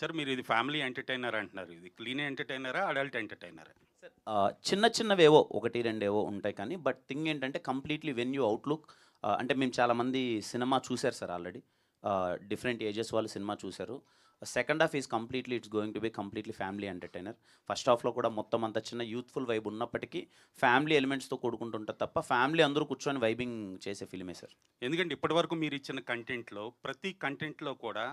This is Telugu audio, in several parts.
సార్ మీరు ఇది ఫ్యామిలీ ఎంటర్టైనర్ అంటున్నారు. ఇది క్లీన్ ఎంటర్టైనరా అడల్ట్ ఎంటర్టైనరా? చిన్న చిన్నవేవో ఒకటి రెండేవో ఉంటాయి కానీ బట్ థింగ్ ఏంటంటే కంప్లీట్లీ వెన్ యూ అవుట్లుక్ అంటే మేము చాలామంది సినిమా చూశారు సార్ ఆల్రెడీ. డిఫరెంట్ ఏజెస్ వాళ్ళు సినిమా చూశారు. Second half is completely it's going to be completely family entertainer. First హాఫ్లో కూడా మొత్తం అంత చిన్న యూత్ఫుల్ వైబ్ ఉన్నప్పటికీ ఫ్యామిలీ ఎలిమెంట్స్తో కూడుకుంటుంటుంది తప్ప ఫ్యామిలీ అందరూ కూర్చొని వైబింగ్ చేసే ఫిల్మే సార్. ఎందుకంటే ఇప్పటివరకు మీరు ఇచ్చిన కంటెంట్లో ప్రతి కంటెంట్లో కూడా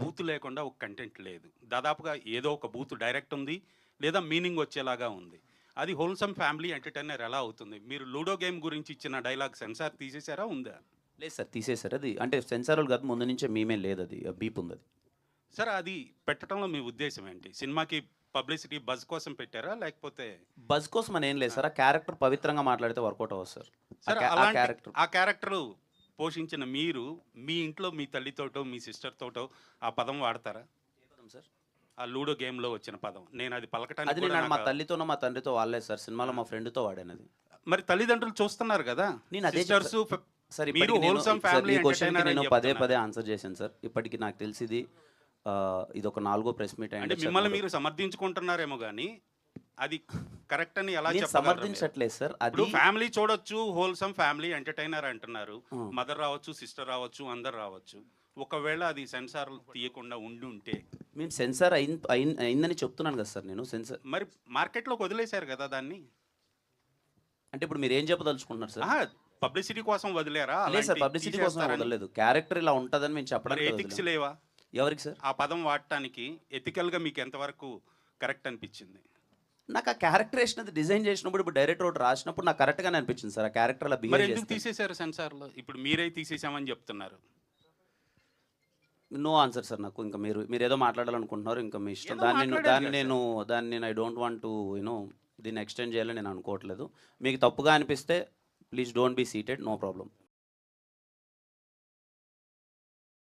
బూత్ లేకుండా ఒక కంటెంట్ లేదు. దాదాపుగా ఏదో ఒక బూత్ డైరెక్ట్ ఉంది లేదా మీనింగ్ వచ్చేలాగా ఉంది. అది హోల్సమ్ ఫ్యామిలీ ఎంటర్టైనర్ ఎలా అవుతుంది? మీరు లూడో గేమ్ గురించి ఇచ్చిన డైలాగ్ సెన్సార్ తీసేసారా ఉందా? లేదు సార్ తీసేశారు. అది అంటే సెన్సార్లు కాదు ముందు నుంచే మేమే లేదు అది. బీప్ ఉంది అది. సార్ అది పెట్టడంలో మీ ఉద్దేశం ఏంటి? సినిమాకి పబ్లిసిటీ బజ్ కోసం పెట్టారా? లేకపోతే బజ్ కోసం అని ఏం లేదు సార్. ఆ క్యారెక్టర్ పవిత్రంగా మాట్లాడితే వర్కౌట్ అవ్వదు సార్. సార్ అలాంటి క్యారెక్టర్ ఆ క్యారెక్టర్ పోషించిన మీరు మీ ఇంట్లో మీ తల్లితోటో మీ సిస్టర్ తోటో ఆ పదం వాడతారా? సార్? ఆ లూడో గేమ్లో వచ్చిన పదం. నేను అది పలకటానికి అది కూడా నేను మా నాకు- తల్లితోనో మా తండ్రితో వాడలేదు సార్. సినిమాలో మా ఫ్రెండ్తో వాడాను అది మరి తల్లిదండ్రులు చూస్తున్నారు కదా? నేను అదే సిస్టర్స్ సార్ మీరు ఇప్పటికి నేను- wholesome సార్, family ఈ క్వశ్చన్కి entertainer అని నేను పదే. పదే ఆన్సర్ చేశాను సార్. ఇప్పటికి నాకు తెలిసింది ఇది ఒక నాలుగో ప్రెస్ మీట్ అంటే మిమ్మల్ని మీరు సమర్థించుకుంటున్నారేమో కానీ అది కరెక్ట్ అని ఎలా? సమర్థించట్లేదు సార్. అది ఇప్పుడు ఫ్యామిలీ చూడొచ్చు హోల్సమ్ ఫ్యామిలీ ఎంటర్టైనర్ అంటున్నారు. మదర్ రావచ్చు సిస్టర్ రావచ్చు అందరు రావచ్చు. ఒకవేళ అది సెన్సార్ తీయకుండా ఉండి ఉంటే మేము సెన్సార్ అయిందని చెప్తున్నాను కదా సార్ నేను. సెన్సార్ మరి మార్కెట్లోకి వదిలేశారు కదా దాన్ని? అంటే ఇప్పుడు మీరు ఏం చెప్పదలుచుకుంటున్నారు సార్? పబ్లిసిటీ కోసం వదిలేరా? లేదు సార్ పబ్లిసిటీ కోసం? వదలలేదు. క్యారెక్టర్ ఇలా ఉంటుందని మేము మరి చెప్పడానికి ఎథిక్స్. లేవా? ఎవరికి సార్? ఆ పదం వాడటానికి ఎథికల్గా మీకు ఎంతవరకు కరెక్ట్ అనిపించింది? నాకు ఆ క్యారెక్టర్ వేసినది డిజైన్ చేసినప్పుడు ఇప్పుడు డైరెక్టర్ ఒకటి రాసినప్పుడు నాకు కరెక్ట్గానే అనిపించింది సార్. ఆ క్యారెక్టర్ అలా బిహేవ్ ఎందుకు చేస్తే. తీసేశారు సెన్సార్లో ఇప్పుడు మీరే తీసేసామని చెప్తున్నారు. నో ఆన్సర్ సార్ నాకు. ఇంకా మీరు మీరు ఏదో మాట్లాడాలనుకుంటున్నారు. ఇంకా మీ ఇష్టం. ఏదో దాన్ని నేను దాన్ని కదా నేను దాన్ని నేను I don't want to you know దీన్ని ఎక్స్టెండ్ చేయాలని నేను అనుకోవట్లేదు. మీకు తప్పుగా అనిపిస్తే please don't be seated no problem